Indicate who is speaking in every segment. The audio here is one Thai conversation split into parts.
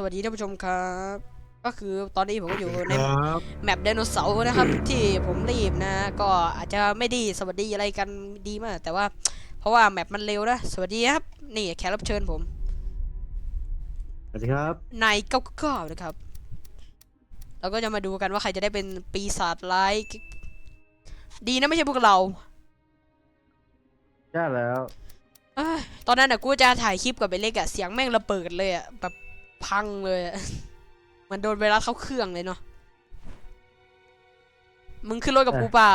Speaker 1: สวัสดีท่านผู้ชมครับ ก็คือตอนนี้ผมก็อยู่ใน
Speaker 2: ครับ
Speaker 1: แมปไดโนเสาร์นะครับ ที่ผมรีบนะ ก็อาจจะไม่ดีสวัสดีอะไรกันดีมาก แต่ว่า เพราะว่าแมปมันเร็วนะสวัสดีครับ นี่แขกรับเชิญผม
Speaker 2: สวัสดีครับ
Speaker 1: นายเก้าเก้านะครับเราก็จะมาดูกันว่าใครจะได้เป็นปีศาจร้ายดีนะไม่ใช่พวกเรา
Speaker 2: ใช่แล้ว
Speaker 1: เอ้ยตอนนั้นอะกูจะถ่ายคลิปกับไอ้เล็กอะเสียงแม่งระเบิดเลยอะแบบ พังเลยอะเหมันโดนไวรัสเข้าเครื่องเลยเนาะมึงขึ้นรถกับกูเปล่า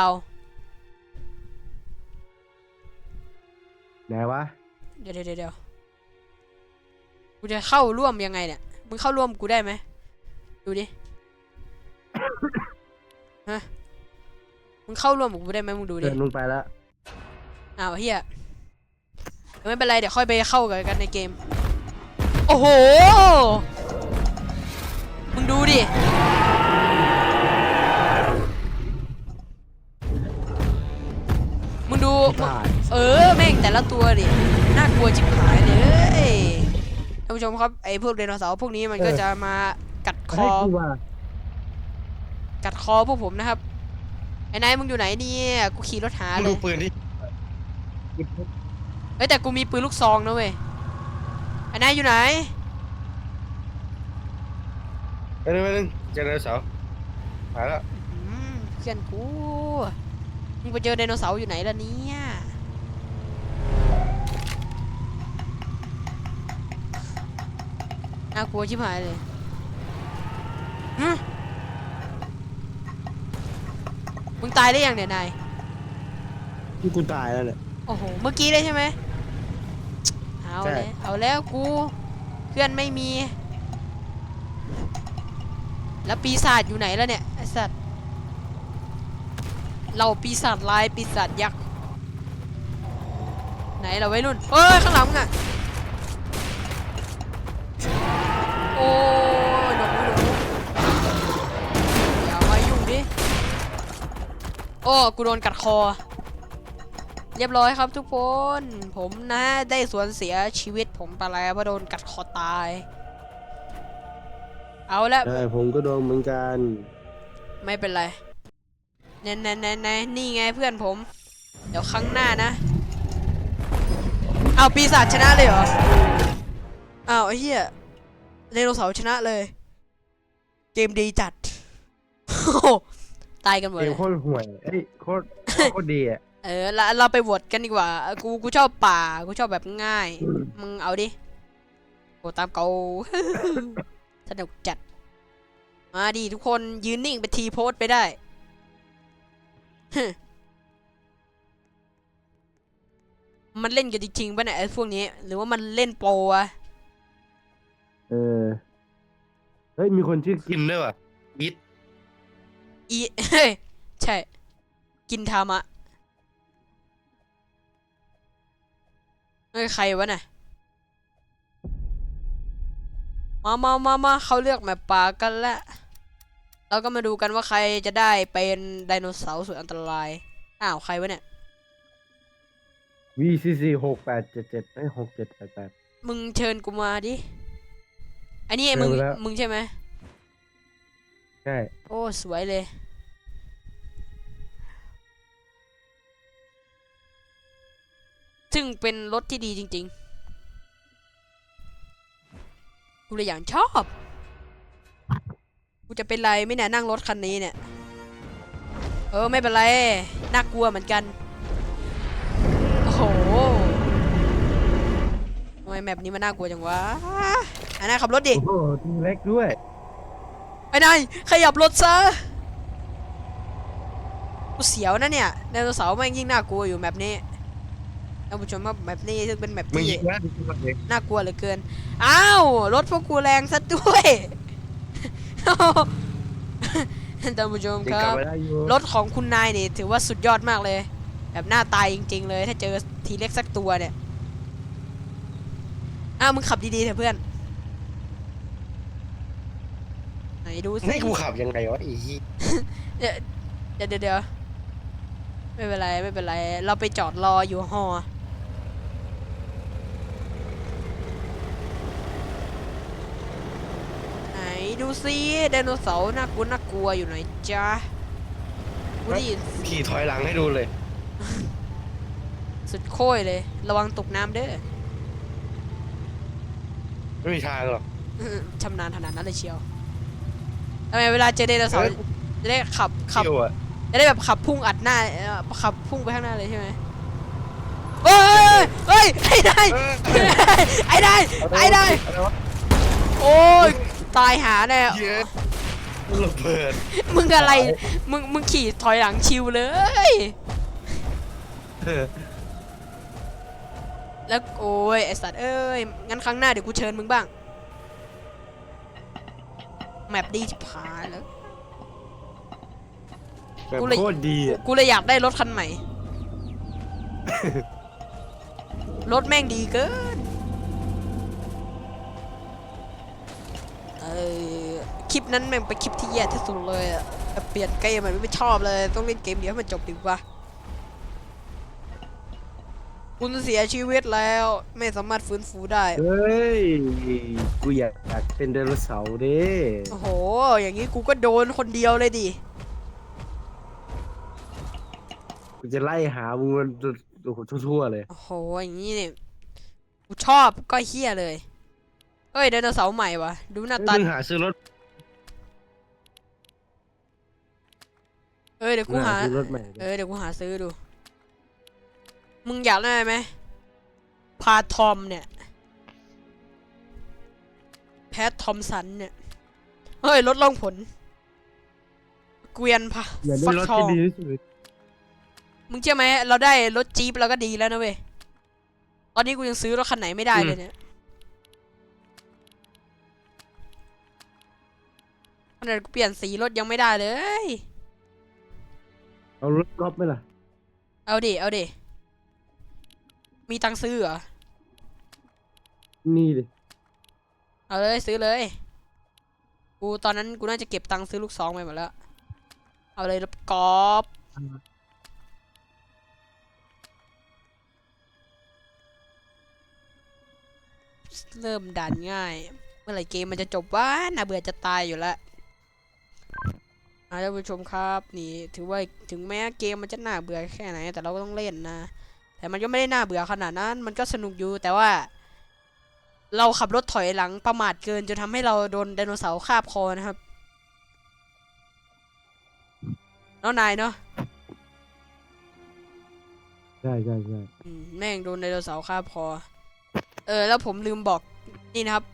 Speaker 2: ไหนวะ
Speaker 1: เดี๋ยวเดี๋ยวเดี๋ยวกูจะเข้าร่วมยังไงเนี่ยมึงเข้าร่วมกูได้ไหมดูดิฮะมึงเข้าร่วมกับกูได้ไหมมึงดูดิ
Speaker 2: เดินลงไปแล้ว
Speaker 1: อ้าวเฮียไม่เป็นไรเดี๋ยวค่อยไปเข้ากันในเกม โอ้โห มึงดูดิ มึงดู
Speaker 2: ได้
Speaker 1: เออ แม่งแต่ละตัวดิ น่ากลัวจิบหายเลยท่านผู้ชมครับ ไอ้พวกไดโนเสาร์พวกนี้มันก็จะมากัดค
Speaker 2: ให้
Speaker 1: อ
Speaker 2: กูว่า
Speaker 1: กัดคอพวกผมนะครับ ไอ้นายมึงอยู่ไหนเนี่ย กูขี่รถหาเล
Speaker 3: ดู
Speaker 1: ย
Speaker 3: ปืนที่
Speaker 1: เอ้ยแต่กูมีปืนลูกซองนะเว้ยไอ้นายอยู่ไหน
Speaker 3: ไปหนึ่งไปหนึ่งเจอไดโนเสาร์มาแล้ว
Speaker 1: อืมเพื่อนกูมึงไปเจอไดโนเสาร์อยู่ไหนล่ะเนี่ยน่ากลัวชิบหายเลยฮะมึงตายได้ยังเนี่ยนาย
Speaker 2: ที่กูตายแล้วเนี่ย
Speaker 1: โอ้โห เมื่อกี้เลยใช่ไหม เอา
Speaker 2: ใช่
Speaker 1: แล้วเอาแล้วกู เพื่อนไม่มี แล้วปีศาจอยู่ไหนแล้วเนี่ยไอสัตว์เราปีศาจลายปีศาจยักษ์ไหนเราไว้รุ่นเฮ้ยข้างหลังมึงอะโอ้ยหนูหนูอย่ามายุ่งดิโอ้กูโดนกัดคอ เรียบร้อยครับทุกคน ผมนะได้สูญเสียชีวิตผมไปแล้วเพราะโดนกัดคอตาย เอาละ
Speaker 2: ใช่ผมก็โดนเหมือนกัน
Speaker 1: ไม่เป็นไรแน่แน่แน่แน่นี่ไงเพื่อนผม เดี๋ยวครั้งหน้านะ เอาปีศาจชนะเลยเหรออ้าวไอ้เหี้ยไดโนเสาร์ชนะเลย เกมดีจัดโอ้โหตายกันหมด
Speaker 2: เก
Speaker 1: เล
Speaker 2: ม
Speaker 1: ย
Speaker 2: โคตรห่วยเอ้ยโคตรโคตรดีอะ
Speaker 1: เออเราเราไปโหวตกันดีกว่า กูกูชอบป่า กูชอบแบบง่าย มึงเอาดิโอ้ตามเกาสนุกจัด มาดิทุกคนยืนนิ่งไปทีโพสไปได้มันเล่นกันจริงๆป่ะเนี่ยไอ้พวกนี้ หรือว่ามันเล่นโปรอะ
Speaker 2: เออ เฮ้ย มีคนชื่อ
Speaker 3: กินด้วยว่ะยิด
Speaker 1: อีเฮ้ยใช่ กินทามะ เฮ้ยใครวะน่ะมามามามาเขาเลือกแมปป่ากันแล้วเราก็มาดูกันว่าใครจะได้เป็นไดโนเสาร์สุดอันตราย อ้าวใครวะเนี่ย
Speaker 2: วีซีซีหกแปดเจ็ดเจ็ดไอ้หกเจ็ดแปดแปด
Speaker 1: มึงเชิญกูมาดิ อันนี้ไอ้มึง
Speaker 2: เชิญไปแล้ว
Speaker 1: มึงใช่ไหม
Speaker 2: ใช่
Speaker 1: โอ้ สวยเลย ซึ่งเป็นรถที่ดีจริงๆ กูเลยอย่างชอบ กูจะเป็นไรไหม่เนี่ยนั่งรถคันนี้เนี่ย เออไม่เป็นไร น่ากลัวเหมือนกัน โอ้โหทำไมแมปนี้มันน่ากลัวจังวะอันนั้นขับรถดิ
Speaker 2: โอ้โหทีเล็กด้วย
Speaker 1: ไอ้นายขยับรถซะกูเสียวนะเนี่ยไดโนเสาร์แม่งยิ่งน่ากลัวอยู่แบบนี้ท่านผู้ชมว่าแบบนี้ซึ่งเป็นแบบ
Speaker 3: มึง
Speaker 1: ที่
Speaker 3: ยิงนะยิงมาเลย
Speaker 1: น่ากลัวเหลือเกิน อ้าวรถพวกกูแรงซะด้วย ท่านผู้ชม
Speaker 3: ยิง
Speaker 1: ค
Speaker 3: กลั
Speaker 1: รั
Speaker 3: บบมาได้อยู่
Speaker 1: รถของคุณนายนี่ถือว่าสุดยอดมากเลย แบบหน้าตายจริง ๆ เลย ถ้าเจอทีเล็กสักตัวเนี่ย อ้าวมึงขับดีๆเถอะเพื่อน ไหนดูสิ
Speaker 3: ให้กูขับยังไงวะไอีหี้
Speaker 1: เดี๋ยวเดี๋ยวเดี๋ยวเดี๋ยวไม่เป็นไรไม่เป็นไร เราไปจอดรออยู่หอ ดูซิไดโนเสาร์น่ากลัวน่ากลัวอยู่ไหนจ๊ะกูได้ยิน
Speaker 3: ขี่ถอยหลังให้ดูเลย
Speaker 1: สุดโค้ยเลย ระวังตกน้ำเด้อ
Speaker 3: ไม่มีทางหรอก
Speaker 1: ชำนาญขนาดนั้นเลยเชียวทำไมเวลาเจอไดโนเสาร์
Speaker 3: เอ้ย
Speaker 1: จะได้ขับขับ
Speaker 3: เที่ยวอะ
Speaker 1: จะได้แบบขับพุ่งอัดหน้าเอ่อขับพุ่งไปข้างหน้าเลยใช่ไหมเฮ้ยเฮ้ยไอ้นาย
Speaker 3: เออ
Speaker 1: ไอ้นายไอ้นาย
Speaker 3: อะไรวะ
Speaker 1: โอ้ย ตายหาแน่
Speaker 3: เหี้ยระเบิด
Speaker 1: มึงอะไร มึง มึงขี่ถอยหลังชิวเลย
Speaker 3: เออ
Speaker 1: แล้วโอ้ยไอสัตว์เอ้ย งั้นครั้งหน้าเดี๋ยวกูเชิญมึงบ้าง แมปดีชิบหายแล้ว
Speaker 3: แบบ
Speaker 1: กูเลย
Speaker 3: โคตรดีอะ
Speaker 1: กูเลยอยากได้รถคันใหม่ รถแม่งดีเกิน คลิปนั้นแม่งเป็นคลิปที่แย่ที่สุดเลยอะแบบเปลี่ยนเกมมันไม่ชอบเลย ต้องเล่นเกมเดียวให้มันจบดีกว่าคุณเสียชีวิตแล้วไม่สามารถฟื้นฟูได้
Speaker 2: เฮ้ย กูอยากอยากเป็นไดโนเสาร์เด้
Speaker 1: โอ้โห อย่างนี้กูก็โดนคนเดียวเลยดิ
Speaker 2: กูจะไล่หามึงมันโอ้โหทั่วๆเลย
Speaker 1: โอ้โห อย่างนี้เนี่ย กูชอบก็เฮี้ยเลย เฮ้ยไดโนเสาร์ใหม่วะดูหน้าตา
Speaker 3: มึงหาซื้อรถ
Speaker 1: เอ้ยเดี๋ยวกูหา
Speaker 2: ซื้อรถใหม่
Speaker 1: เออเดี๋ยวกูหาซื้อดู มึงอยากได้ไหมพาทอมเนี่ย แพททอมสันเนี่ยเฮ้ยลดลงผล เกวียนพะ
Speaker 2: อยากได้
Speaker 1: ฟัก
Speaker 2: รถ
Speaker 1: ทอ
Speaker 2: ที่
Speaker 1: ง
Speaker 2: ดีที่สุด
Speaker 1: มึงเชื่อไหมเราได้รถจี๊ปเราก็ดีแล้วนะเว้ยตอนนี้กูยังซื้อรถคันไหนไม่ได้เลยเนี่ย นาดกูเปลี่ยนสีรถยังไม่ได้เลย
Speaker 2: เอารถกอล์ฟไหมล่ะ
Speaker 1: เอาดิ เอาดิ มีตังค์ซื้อเหรอ
Speaker 2: นี่ดิ
Speaker 1: เอาเลยซื้อเลย กูตอนนั้นกูน่าจะเก็บตังค์ซื้อลูกซองไปหมดแล้ว เอาเลยรถกอล์ฟเริ่มด่านง่าย เมื่อไหร่เกมมันจะจบวะน่าเบื่อจะตายอยู่แล้วอ่า ท่านผู้ชมครับนี่ถือว่าถึงแม้เกมมันจะน่าเบื่อแค่ไหน แต่เราก็ต้องเล่นนะ แต่มันก็ไม่ได้น่าเบื่อขนาดนั้น มันก็สนุกอยู่แต่ว่า เราขับรถถอยหลังประมาทเกินจนทำให้เราโดนไดโนเสาร์คาบคอนะครับเนาะนายเนาะ
Speaker 2: ใช่ใช่ใช่
Speaker 1: อืมแม่งโดนไดโนเสาร์คาบคอ เออ แล้วผมลืมบอกนี่นะครับ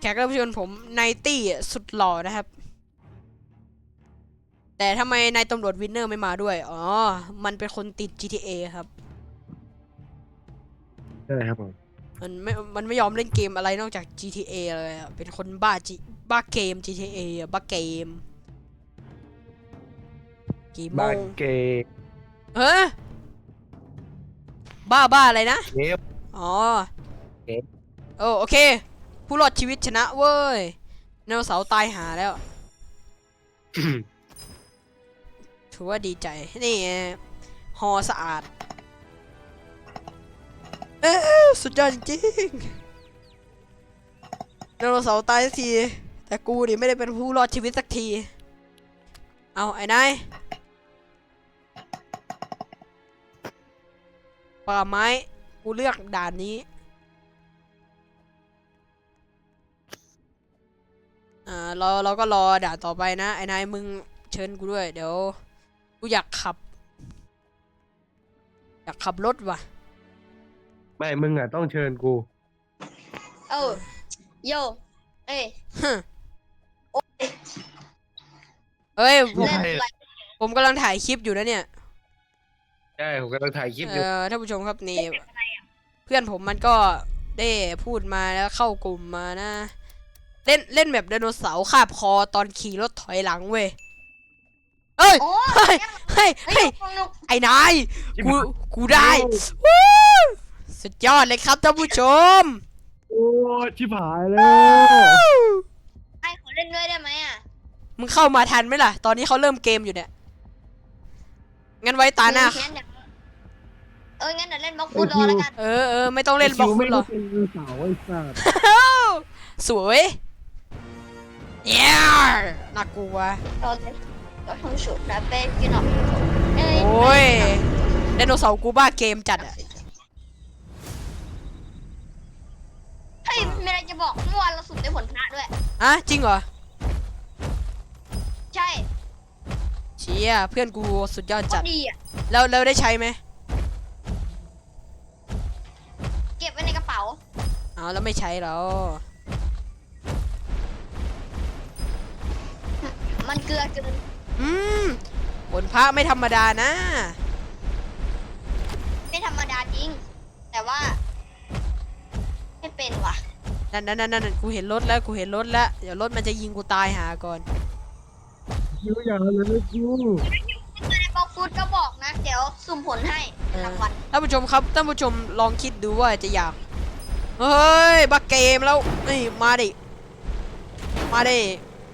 Speaker 1: แขกรับเชิญผมนายตี้สุดหล่อนะครับ แต่ทำไมนายตำรวจวินเนอร์ไม่มาด้วย อ๋อ มันเป็นคนติด GTA ครับ
Speaker 2: ใช่ครับผม
Speaker 1: มันไม่ มันไม่ยอมเล่นเกมอะไรนอกจาก GTA เลยอะเป็นคนบ้าจีบ้าเกม GTA อะบ้าเกม กี่โม
Speaker 3: บ้าน
Speaker 1: ง
Speaker 3: เกย์
Speaker 1: เฮ้ยบ้าบ้าอะไรนะ
Speaker 3: เกย์
Speaker 1: อ๋อ
Speaker 3: เอ๊ะ
Speaker 1: โอ้โอเค ผู้รอดชีวิตชนะเว้ยไดโนเสาร์ตายหาแล้ว ถือว่าดีใจ นี่ฮอสะอาด เอ้ยสุดยอดจริงๆไดโนเสาร์ตายสักที แต่กูนี่ไม่ได้เป็นผู้รอดชีวิตสักที เอาไอ้นายป่าไม้ กูเลือกด่านนี้อ่าเราเราก็รอด่านต่อไปนะ ไอ้นายมึงเชิญกูด้วย เดี๋ยว กูอยากขับ อยากขับรถว่ะ
Speaker 2: ไม่มึงอะต้องเชิญกู
Speaker 4: เออโยเอ้ย
Speaker 1: เฮ้ยผม
Speaker 4: เล่นอะไร
Speaker 1: ผมกำลังถ่ายคลิปอยู่นะเนี่ย
Speaker 3: ใช่ผมกำลังถ่ายคลิปอ
Speaker 1: เอยู่อท่านผู้ชมครับนี่เพื่อนผมมันก็ได้พูดมาแล้วเข้ากลุ่มมานะ เล่นเล่นแบบไดโนเสาร์คาบคอตอนขี่รถถอยหลังเว้ย เอ้ย
Speaker 4: โอ้
Speaker 1: เฮ้ยเฮ้ย
Speaker 4: เฮ้
Speaker 1: เฮ้
Speaker 4: ย
Speaker 1: ย
Speaker 4: นุก
Speaker 1: ไอ้นายกูกูได้วู้สุดยอดเลยครับท่านผู้ชม
Speaker 2: โอ้ชิบหายแล้ว
Speaker 4: ไอ้ขอเล่นด้วยได้ไหมอะ
Speaker 1: มึงเข้ามาทันไหมล่ะ ตอนนี้เขาเริ่มเกมอยู่เนี่ยงั้นไว้ตาหน้า
Speaker 4: งั้นเดี๋ยวเอองั้นเดี๋ยวเล่นบล็อกฟุตรอแล้วกัน
Speaker 1: เออเออไม่ต้องเล่นบล็อกฟุตหรอก
Speaker 2: ไคิวไม่ได้เป็นไดโนเสาร์ไอ้สัส
Speaker 1: สวยเย้น่ากลัว
Speaker 4: เราจะเราทำสุดนะเป็นกินออกเอ้ย
Speaker 1: โอ้ยไดโนเสาร์กูบ้าเกมจัดอะ
Speaker 4: เฮ้ยมีอะไรจะบอกเมื่อวานเราสุ่มได้ผลชนะด้วย
Speaker 1: อะจริงเหรอ
Speaker 4: ใช่
Speaker 1: เชี่ยเพื่อนกูสุดยอด
Speaker 4: โค
Speaker 1: จั
Speaker 4: ต
Speaker 1: ด
Speaker 4: รดีอะ
Speaker 1: แล้วแล้วได้ใช้ไหม
Speaker 4: เก็บไว้ในกระเป๋า
Speaker 1: เอาแล้วไม่ใช้แล้ว
Speaker 4: มันเกลือเกิน
Speaker 1: อืมผลพระไม่ธรรมดานะ
Speaker 4: ไม่ธรรมดาจริง แต่ว่า ไม่เป็นว่ะ
Speaker 1: นั่นนั่นนั่นนั่นกูเห็นรถแล้วกูเห็นรถแล้วเดี๋ยวรถมันจะยิงกูตายหาก่อน
Speaker 2: คิวอย่าเลยคิว
Speaker 4: ในบล็อกฟูดก็บอกนะ เดี๋ยวสุ่มผลให้
Speaker 1: เออ
Speaker 4: รางวัล
Speaker 1: ท่านผู้ชมครับท่านผู้ชมลองคิดดูว่าจะอยากเฮ้ยบักเกมแล้วนี่มาดิมาดิ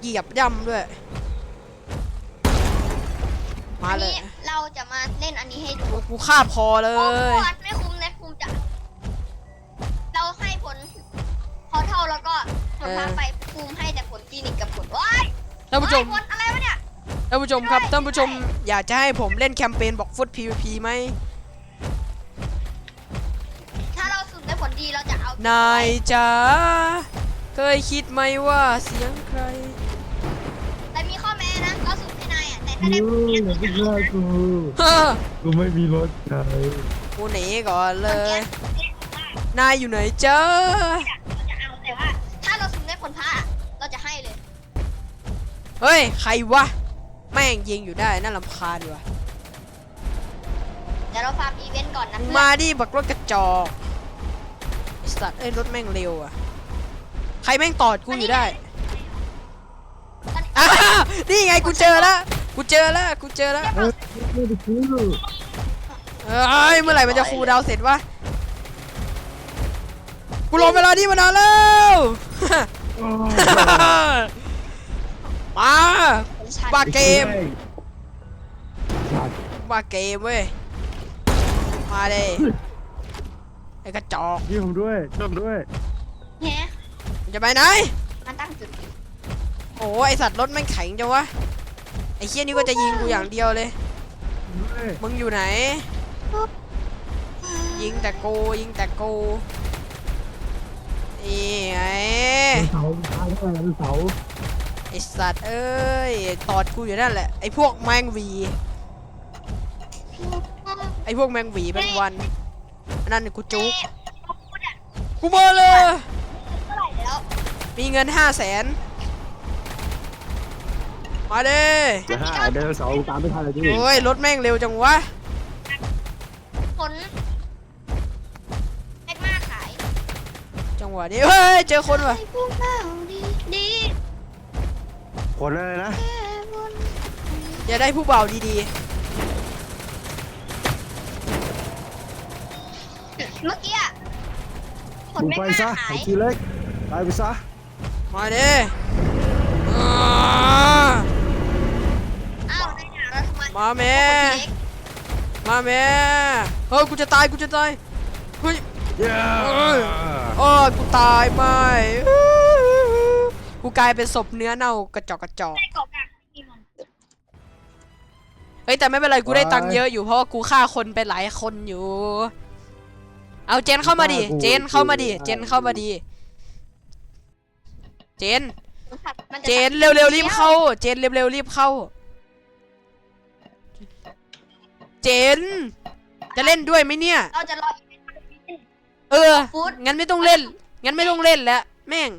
Speaker 1: เหยียบย่ำด้วย มา
Speaker 4: อัน
Speaker 1: เลย
Speaker 4: นี้เราจะมาเล่นอันนี้ให้ดู
Speaker 1: กูฆ่าพอเล
Speaker 4: โอ้
Speaker 1: ย
Speaker 4: โหไม่คุ้มนะคุ้มจะ เราให้ผลพอเท่าแล้วก็ผล
Speaker 1: เออ
Speaker 4: ทางไปคุ้มให้แต่ผลคลินิกกับผลว้าย
Speaker 1: ท่านผู้ชม
Speaker 4: โอ้ยผลอะไรวะเนี่ย
Speaker 1: ท่านผู้ชมครับท่านผู้ชมอยากจะให้ผมเล่นแคมเปญบอกฟุต PVP ไหม
Speaker 4: ถ้าเราสุ่มได้ผลดีเราจะเอา
Speaker 1: นายจ๋าเคยคิดไหมว่าเสียงใคร
Speaker 4: แต่มีข้อแม้นะเราสุ่ม ให้นายอะแต่ถ้า
Speaker 2: คิ
Speaker 4: ได้
Speaker 2: ว
Speaker 4: ผลดี
Speaker 2: อย่า
Speaker 4: เรา
Speaker 2: เพิ่
Speaker 4: จะ
Speaker 2: ง
Speaker 4: เอา
Speaker 2: ฆ่า
Speaker 4: นะ
Speaker 2: กู
Speaker 1: เฮ้อ
Speaker 2: กูไม่มีรถใช้
Speaker 1: กูหนีก่อนเลย นายอยู่ไหนจ้า
Speaker 4: เราจะเอาแต่ว่า ถ้าเราสุ่มได้ผลพระอะเราจะให้เลย
Speaker 1: เฮ้ย ใครวะ แม่งยิงอยู่ได้น่าลำคาญว่ะ
Speaker 4: เดี๋ยวเราฟาร์มอีเวนต์ก่อนนะ
Speaker 1: มึง
Speaker 4: เพื่อน
Speaker 1: มาดิบักรถกระจอกไอสัตว์เอ้ยรถแม่งเร็วอะ ใครแม่งตอดกูอยู่ได้
Speaker 4: ตอนนี้
Speaker 1: อ้าวนี่ไงกูเจอแล้ว กูเจอแล้วกูเจอแล้ว
Speaker 2: เอ้ยไม่ได้คิว
Speaker 1: เอ้ยเมื่อไหร่มันจะคูลดาวน์เสร็จวะกูรอเวลานี้มานานแล้วมา
Speaker 4: ผมชัน
Speaker 1: บ้าเกม
Speaker 2: สัตว์
Speaker 1: บ้าเกมเว้ยมาเลยไอ้กระจอก
Speaker 2: ยิงผมด้วยชอบด้วย
Speaker 4: แฮะ
Speaker 1: มึงจะไปไหน
Speaker 4: มาตั้งจุด
Speaker 1: โอ้ไอสัตว์รถแม่งแข็งจังวะ ไอเคี้ยนี่ก็จะยิงกูอย่างเดียวเลย
Speaker 2: ด้วย
Speaker 1: มึงอยู่ไหน ยิงแต่กูยิงแต่กูนี่ไง
Speaker 2: เสาตายแล้วเสา
Speaker 1: ไอสัตว์เอ้ยตอดกูอยู่นั่นแหละไอพวกแมงหวี ไอพวกแมงหวีเป็นวันอันนั่นกูจุก
Speaker 4: เอ๊ะเราพูดอะ
Speaker 1: กูมาเลย
Speaker 4: เท่าไหร่แล้ว
Speaker 1: มีเงินห้าแสน มาเด้
Speaker 2: เดี๋ยวห้าเดินเสาตามไม่ทันเลยพี่
Speaker 1: โอ้ยรถแม่งเร็วจังวะ
Speaker 4: ผลแม็กมาขาย
Speaker 1: จังหวะนี้เฮ้ยเจอคนว่ะ
Speaker 4: ให้พวกเราดีดี
Speaker 2: ผลอะไรนะ
Speaker 4: แค่บน
Speaker 1: อย่าได้ผู้เบาดี
Speaker 4: เมื่อกี้อะผล
Speaker 2: มึง
Speaker 4: แม็ก
Speaker 2: ไป
Speaker 4: มา
Speaker 2: ซะ
Speaker 4: ขา
Speaker 2: ไอ้
Speaker 4: ย
Speaker 2: ทีเล็กตายไปซะ
Speaker 1: ๆมาเด้อ่า
Speaker 4: ม
Speaker 1: มาแม่
Speaker 4: คนเล็ก
Speaker 1: มาแม่ เฮ้ย กูจะตาย กูจะตาย เฮ้ย
Speaker 2: เย้
Speaker 1: โอ้ยกูตายไม่ กูกลายเป็นศพเนื้อเน่ากระจอกกระจอก
Speaker 4: ในเกาะกลางมีมัน
Speaker 1: เฮ้ย แต่ไม่เป็นไร กูได้ตังค์เยอะอยู่ เพราะว่ากูฆ่าคนไปหลายคนอยู่ เอาเจนเข้ามาดิ เจนเข้ามาดิ เจนเข้ามาดิ เจน
Speaker 4: มันจะ
Speaker 1: เจนเร็วๆรีบเข้า เจนเร็วๆรีบเข้า เจน จะเล่นด้วยไหมเนี่ย
Speaker 4: เราจะรออีเวนต์
Speaker 1: เออ
Speaker 4: ฟูด
Speaker 1: งั้นไม่ต้องเล่น งั้นไม่ต้องเล่นแล้ว แม่ง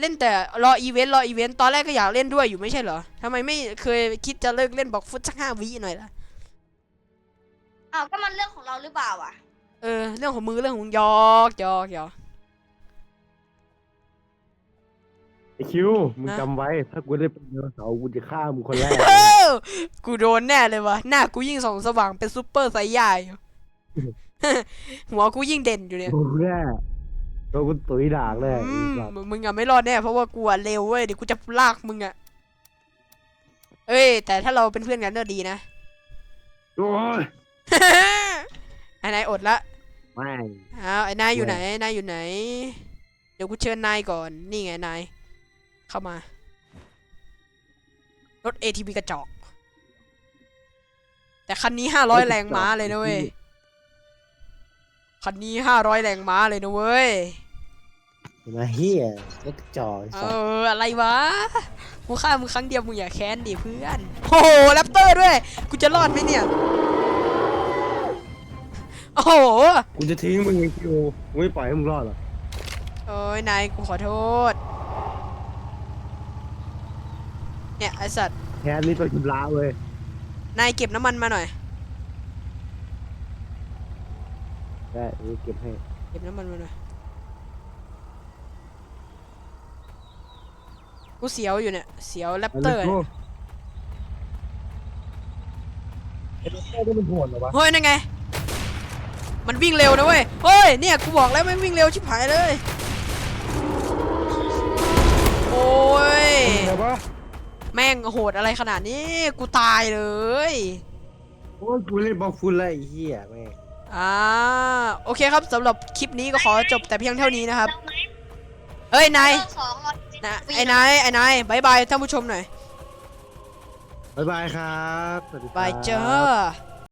Speaker 1: เล่นแต่รออีเวนต์รออีเวนต์ ตอนแรกก็อยากเล่นด้วยอยู่ไม่ใช่เหรอทำไมไม่เคยคิดจะเลิกเล่นบอกฟุตสักห้าวิหน่อยล่ะ
Speaker 4: อ้าวก็มันเรื่องของเราหรือเปล่าอะ
Speaker 1: เออ เรื่องของมือเรื่องของมึงหยอกหยอกหยอก
Speaker 2: ไอ้คิวมึง
Speaker 1: นะ
Speaker 2: จำไว้ ถ้ากูได้เป็นไดโนเสาร์กูจะฆ่ามึงคนแรก
Speaker 1: เอ้ากูโดนแน่เลยวะหน้ากูยิ่งส่องสว่างเป็นซูเปอร์ไซย่าอยู่ หัวกูยิ่งเด่นอยู่เนี่ย
Speaker 2: โดนแน่โดนกูตุ๋ยด่างเลย
Speaker 1: อืม
Speaker 2: ไอ้สัตว์
Speaker 1: มึงอะไม่รอดแน่เพราะว่ากูอะเร็วเว้ยเดี๋ยวกูจะลากมึงอะเอ้ย แต่ถ้าเราเป็นเพื่อนกันก็ดีนะ
Speaker 2: โอ้ย
Speaker 1: ไอ้นายอดละ
Speaker 2: แม่ง
Speaker 1: อ้าวไอ้นายอยู่ไหนนายอยู่ไหน เดี๋ยวกูเชิญนายก่อน นี่ไงนาย เข้ามารถ ATV กระจอก แต่คันนี้ห้าร้อยแรงม้าเลยนะเว้ย คันนี้ห้าร้อยแรงม้าเลยนะเว้ย
Speaker 2: มาเฮียรถจอ
Speaker 1: เอออะไรวะกูฆ่ามึงครั้งเดียวมึงอย่าแค้นดิเพื่อนโอ้โหแรปเตอร์ด้วย กูจะรอดไหมเนี่ย โอ้โห
Speaker 2: กูจะทิ้งมึงไอ้คิวกูไม่ปล่อยให้มึงรอดหรอก
Speaker 1: โอ้ยนายกูขอโทษ เนี่ยไอสัตว์
Speaker 2: แค่นี้ตัวชำระเว้ย
Speaker 1: นายเก็บน้ำมันมาหน่อย
Speaker 2: ได้เออเก็บให้
Speaker 1: เก็บน้ำมันมาหน่อย กูเสียวอยู่เนี่ย เสียวแรปเตอร์า
Speaker 2: ลย
Speaker 1: เนี่ย
Speaker 2: โไอ้รถเตอร์นี่มันโหดเหรอวะ
Speaker 1: เฮ้ยนั่นไง มันวิ่งเร็วนะเว้ย เฮ้ย เนี่ยกูบอกแล้วไม่งวิ่งเร็วชิบหายเลย โอ้ย
Speaker 2: อะไรวะ
Speaker 1: แม่งโหดอะไรขนาดนี้ กูตายเลย
Speaker 2: โอ้ยกูเล่นบอลฟุลแล้วไอ้เหี้ยแม่ง
Speaker 1: อ่าโอเคครับสำหรับคลิปนี้ก็ขอจบแต่เพียงเท่านี้นะครับ
Speaker 4: เราไหม
Speaker 1: เอ้ยนาย
Speaker 4: เลิกสองร้อย
Speaker 1: นะไอ้นายไอ้นายบายบายท่านผู้ชมหน่อย
Speaker 2: บ๊ายบายครับสวัสดีครับ
Speaker 1: บายเจ้า